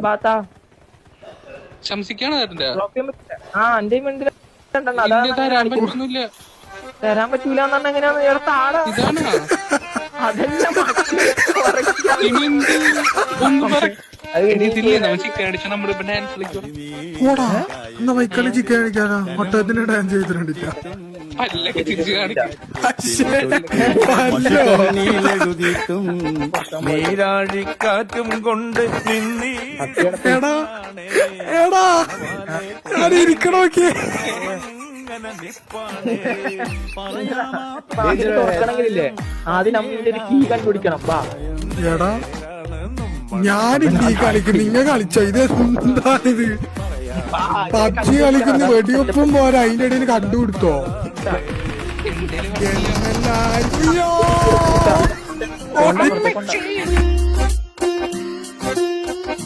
ബാത്താ. ശംസിക്കാണ് ആ എന്റെ തരാൻ പറ്റൂല എങ്ങനെയാന്ന് ഇയാളെ അതെല്ലാം ചിക്കൻ അടിച്ച ഡാൻസ് കളിക്കും. പല്ലൊക്കെ തിരിച്ച് കാണിക്കും. നീരാഴിക്കാറ്റും കൊണ്ട് നിന്നീ എടാ എടാ ഞാൻ തുറക്കണമെങ്കിലില്ലേ? ആദ്യം ഒരു കീ കണ്ടുപിടിക്കണം. വാ എടാ ഞാനില്ല ഈ കളിക്കും. നിങ്ങ കളിച്ചോ? ഇത് എന്താണിത്? പബ്ജി കളിക്കുന്ന വെടിവെപ്പും പോരാ. അതിന്റെ ഇടയിൽ കണ്ടുപിടുത്തോ? എല്ലാരും